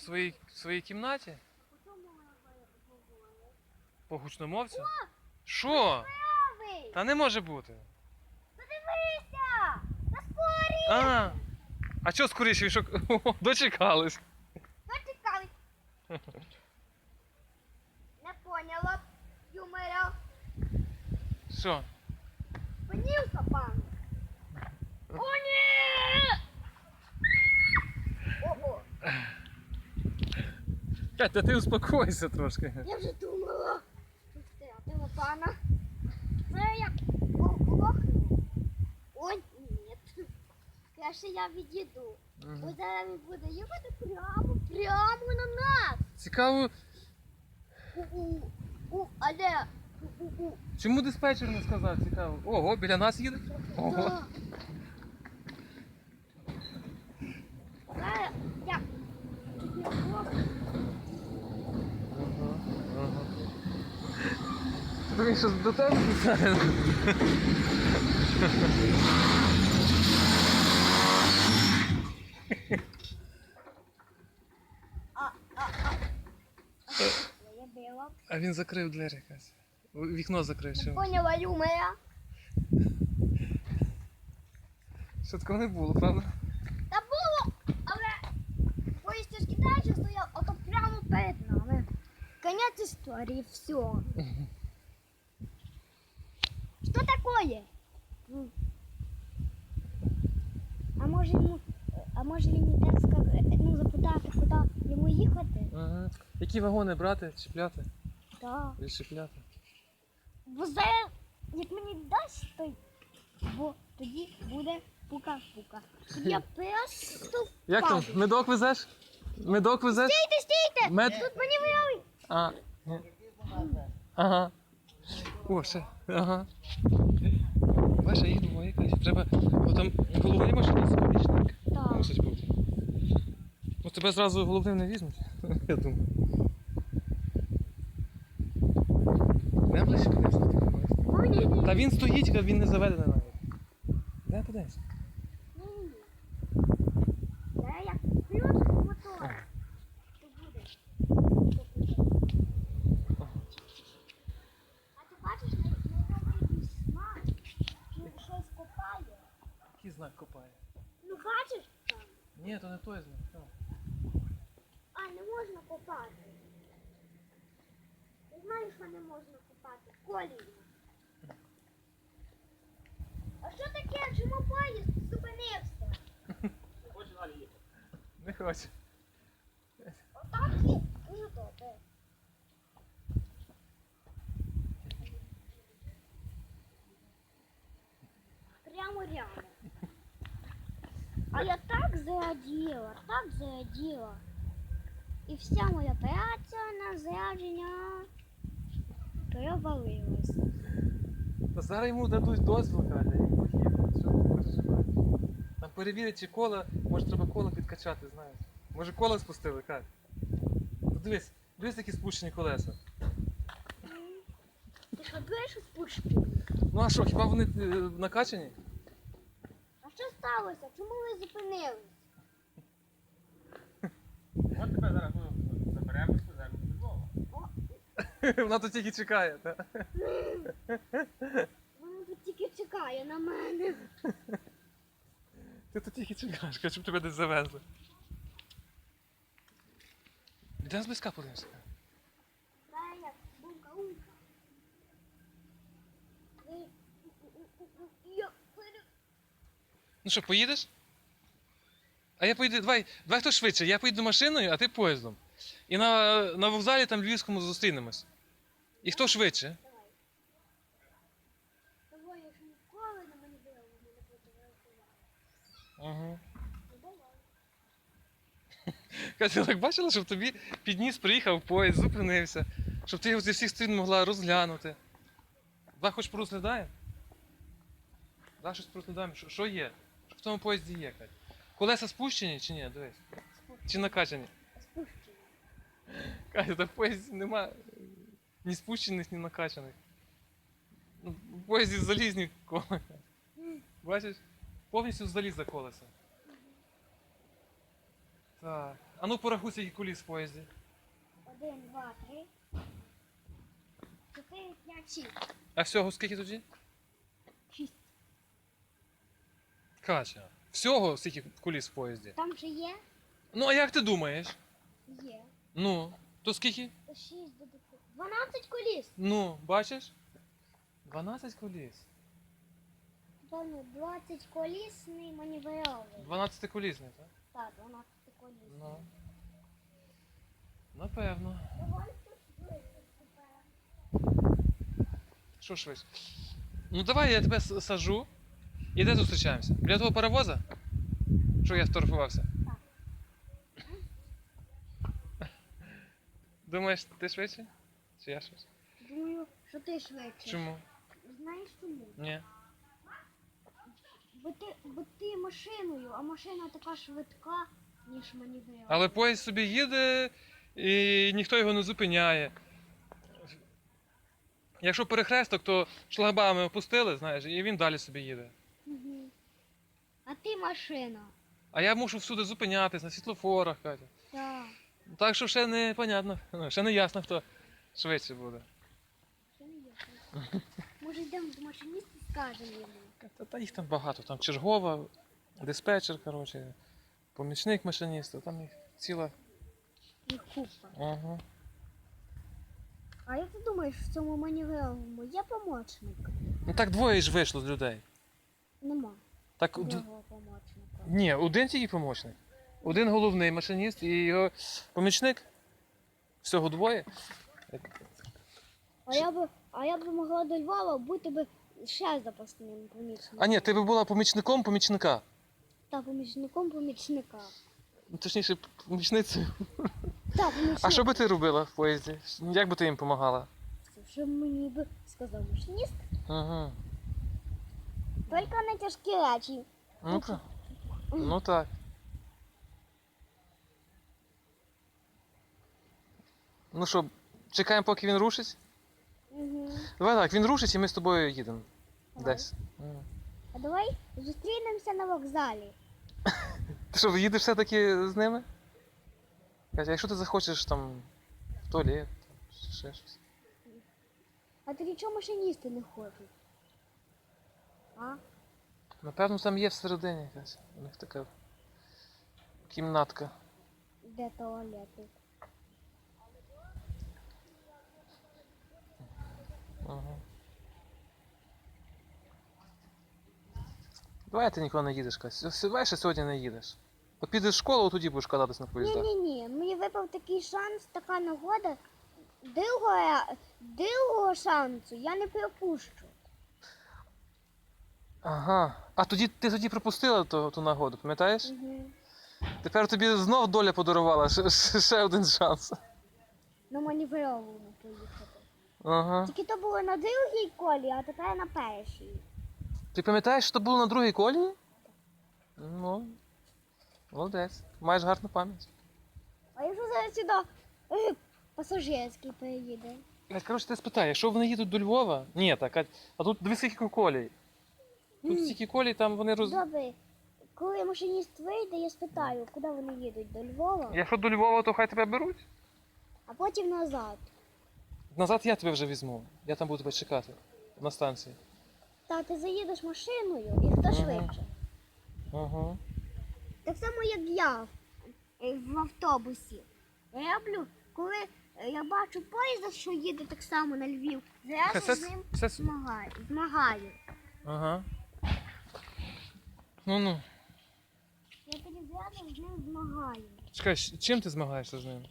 своїй, в своїй кімнаті? По гучномовцю? Що? Та не може бути. Подивися! На скорі! А, а що скоріше, що О, дочекались? Зачекали. Не поняла. Юмора. Що? Понівка, пан. О, ні! Ого, Катя, ти успокойся трошки. я вже думала. Що пана. Це як оглохну. О, ні. Краще я відійду. Бо Мгм. зараз він буде їхати прямо, прямо на нас. Цікаво, У-у, у, але, у-у-у. чому диспетчер не сказав? Цікаво. Ого, біля нас їде? Ого. Да. Зараз я чуть не оглохну. Ага, ага. Він щось до тебе? А, він закрив двері якась. Вікно закрив. Не Що, поняла юмора. що такого не було, правда? Та було, але поїзд тяжкі далі стояв, а то прямо перед нами. Конець історії, все. Такое? А може йому, а може він йде сказати, ну запитати, куди йому їхати? Ага. Які вагони брати, чіпляти? Так. Відчіпляти? Бо зараз, як мені дасть, то бо тоді буде пука-пука. Я просто Як там? впаду. Медок везеш? Медок везеш? Стійте, стійте! Мед. Тут мені вияви. А. ні. Ага. О, ще. Ага. Бачиш, їх двоє якась. Треба. Бо там головний машина помічник. Так. Мусить бути. Ну тебе зразу головним не візьмуть, я думаю. Не ближче не ні. Та він стоїть, він не заведений навіть. Де кудись? Ні, ні. Я як включу мотор. То буде. А ти бачиш, не робить знак, що щось копає. Який знак копає? Ну бачиш там? Ні, то не той знак. так. А, не можна копати. Я знаю, що не можна копати. Колію. А що таке? Чому поїзд зупинився? Не хоче. Отак і дуже добре. Прямо рядом. А я так зараділа, так зараділа. І вся моя праця на зарядження провалилася. Та зараз йому дадуть дозвіл, Катя, і поїде. Що ти переживаєш? Там перевірять, чи кола, може треба коло підкачати, знаєш. Може коло спустили, Катя. Ну дивись, дивись, які спущені колеса. Ти що що спущені? Ну а що, хіба вони е, накачані? Що сталося? Чому ви зупинились? От тебе зараз ну, заберемо, зараз до Львова. Вона тут тільки чекає. Та? Вона тут тільки чекає на мене. Ти тут тільки чекаєш, кажу, щоб тебе десь завезли. Де зблизька подивимося? Дай як бумка-умка. Ви- Я пере- Ну що, поїдеш? А я поїду, давай, давай хто швидше. Я поїду машиною, а ти поїздом. І на, на вокзалі там львівському зустрінемось. І хто швидше? Давай. Того я ж ніколи на мене було, мене. Ага. Ну. Катя, так бачила, щоб тобі підніс, приїхав поїзд, зупинився, щоб ти його зі всіх сторін могла розглянути. Давай хоч порозглядаємо? Давай щось порозглядаємо. Що є? В тому поїзді Катя? Колеса спущені чи ні? Дивись. Чи накачані? Спущені. Катя, та в поїзді нема ні спущених, ні накачаних. Ну, В поїзді залізні колеса. Бачиш? Повністю заліза колеса. Так. А ну порахуй, скільки коліс в поїзді. Один, два, три. Чотири, п'ять, шість. А всього скільки тоді? Шість. Катя. Всього скільки коліс в поїзді? Там же є? Ну, а як ти думаєш? Є. Ну, то скільки? Шість додатково. Дванадцять коліс. Ну, бачиш? 12 коліс. Певно, 20 колісний маневровий. 12 колісний, так? Так, 12 колісний. Ну. Напевно. Що швидше? Ну давай я тебе сажу. І де зустрічаємося? Біля того паровоза? Що я фотографувався? Думаєш, ти швидше? Чи я швидше? Думаю, що ти швидше. Чому? Знаєш чому? Ні. Бо ти, бо ти машиною, а машина така швидка, ніж маневрова. Але поїзд собі їде і ніхто його не зупиняє. Якщо перехресток, то шлагбами опустили, знаєш, і він далі собі їде. А ти машина. А я мушу всюди зупинятись на світлофорах, Катя. Так. Так що ще не понятно, ну, ще не ясно, хто швидше буде. Що не є? Може йдемо до машиніста і скажемо йому. Та, та їх там багато, там чергова, диспетчер, коротше, помічник машиніста, там їх ціла. Їх купа. Ага. А як ти думаєш, в цьому маневровому є помічник? Ну так двоє ж вийшло з людей. Нема. Так, д- Другого ні, один тільки помічник. Один головний машиніст і його помічник. Всього двоє. А я би, а я б могла до Львова бути би ще запасним помічником. А ні, ти би була помічником помічника. Та помічником помічника. Ну, Точніше, помічницею. Так, помічник. А що би ти робила в поїзді? Як би ти їм допомагала? Що мені би сказав машиніст? Угу. Тільки не тяжкі речі. Ну, так. ну так. Ну що, чекаємо, поки він рушить? Угу. Давай так, він рушить і ми з тобою їдемо. Давай. Десь. Мгм. А давай зустрінемося на вокзалі. Ти що, їдеш все-таки з ними? Катя, якщо ти захочеш там в туалет, там, ще щось. А тоді чого машиністи не хочуть? А? Напевно, там є всередині якась. У них така кімнатка. Де туалети? Ага. Давай ти ніколи не їдеш, Катя. Давай ще сьогодні не їдеш. От підеш в школу, тоді будеш кататись на поїздах. Ні-ні-ні, мені випав такий шанс, така нагода. Другого, другого шансу я не пропущу. Ага. А тоді ти тоді пропустила ту, ту нагоду, пам'ятаєш? Угу. Тепер тобі знов доля подарувала ще, ще, один шанс. На маневровому поїхати. Ага. Тільки то було на другій колі, а тепер на першій. Ти пам'ятаєш, що було на другій колії? Ну, молодець. Маєш гарну пам'ять. А якщо зараз сюди е, пасажирський приїде? Коротше, ти спитай, що вони їдуть до Львова? Ні, так, Кать, а тут дві скільки колій. Тут стільки колій, там вони роз. Добре, коли машиніст вийде, я спитаю, куди вони їдуть до Львова, Якщо до Львова, то хай тебе беруть. а потім назад. Назад я тебе вже візьму. Я там буду тебе чекати на станції. Та ти заїдеш машиною і хто швидше. Ага. Так само, як я е, в автобусі. Я роблю, коли е, я бачу поїзд, що їде так само на Львів, зразу Це, з ним це... змагаю. змагаю. Ага. Ну ну. Я зразу з ним змагаю. Чекай, чим ти змагаєшся з ним?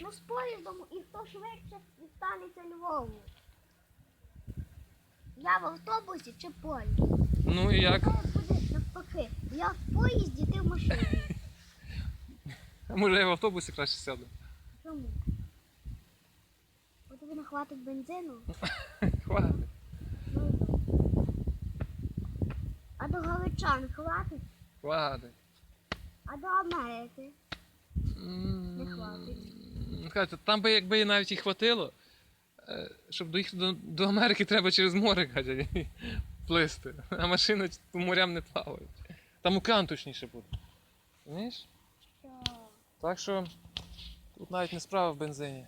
Ну, з поїздом і хто швидше дістанеться Львову. Я в автобусі чи поїзд? Ну і як? Навпаки. Я в поїзді, ти в машині. Може я в автобусі краще сяду. Чому? Бо тобі не хватить бензину. Хватить. Ну, а до Галичан хватить, Хватить. а до Америки. Не хватить. Там би якби і навіть і хватило, е, щоб доїхати до, до Америки треба через море, Катя, плисти. А машини по морям не плавають. Там океан точніше буде. Розумієш? Що? Так що тут навіть не справа в бензині.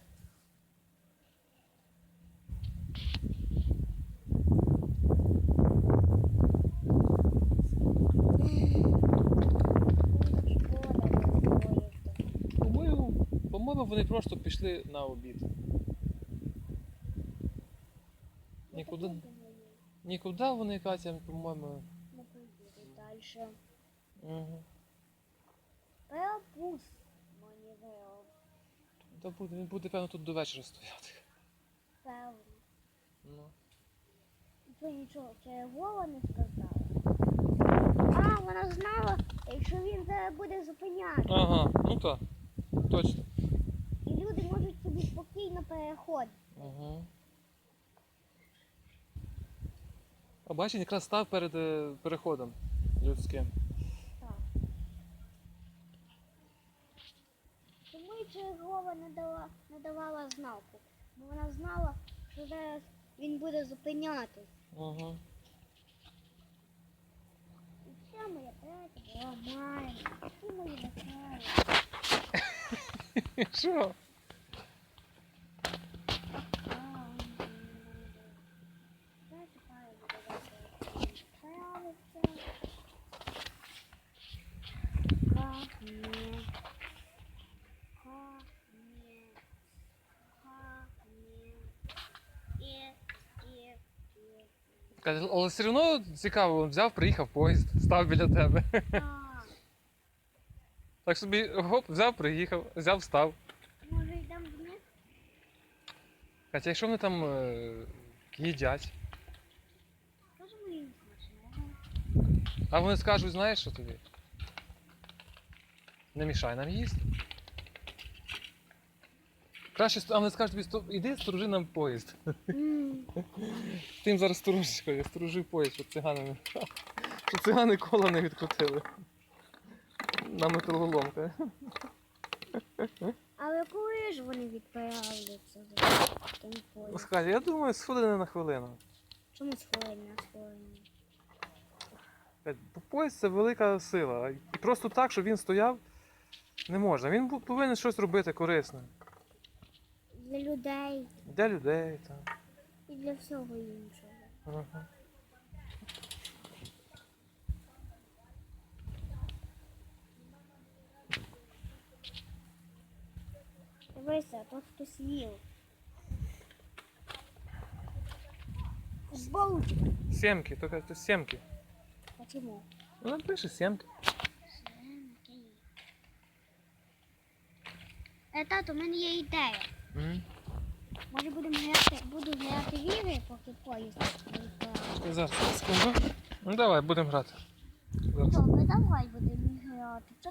По-моєму, по-моєму, вони просто пішли на обід. Нікуди, нікуди вони, Катя, по-моєму. Не поїдуть далі. Угу. Перепус мені вироб. Та буде, він буде, певно, тут до вечора стояти. Певно. Ну. Ви нічого червоного не сказали. А, вона знала, що він буде зупиняти. Ага, ну так. Точно. І люди можуть собі переходити. Угу. А бачиш, якраз став перед е, переходом людським. Так. Тому і чергова не дала, не давала знаку. Бо вона знала, що зараз він буде зупинятись. Угу. І все моя була майна. Всі мої веселі. Що? Каже, Але все одно цікаво, взяв, приїхав поїзд, став біля тебе. Так собі гоп, взяв, приїхав, взяв, став. Може йдемо вниз? Хоча якщо вони там е, їдять, Скажемо їм смачного. а вони скажуть, знаєш що тобі? Не мішай нам їсти. Краще, а вони скажуть тобі, «Стоп, іди сторожи нам поїзд. Ти їм зараз сторожиш, сторожи поїзд, щоб цигани не. Щоб цигани кола не відкрутили. На металоломка. Але коли ж вони відправляться за тим? Скажи, я думаю, сходили на хвилину. Чому з хвилин на хвилину? Бо поїзд це велика сила. І просто так, щоб він стояв, не можна. Він бу- повинен щось робити корисне. Для людей Для людей. Там. і для всього іншого. Ага. Дивися, тут хтось їв. Зболтик. Сімки, то кажуть, сімки. Почему? Ну, напиши сімки. Е, тато, у мене є ідея. М. Може будемо грати, буду грати в ігри, поки поїзд не. Зараз секунду. Ну давай, будемо грати. Зараз. Добре, давай будемо грати. Що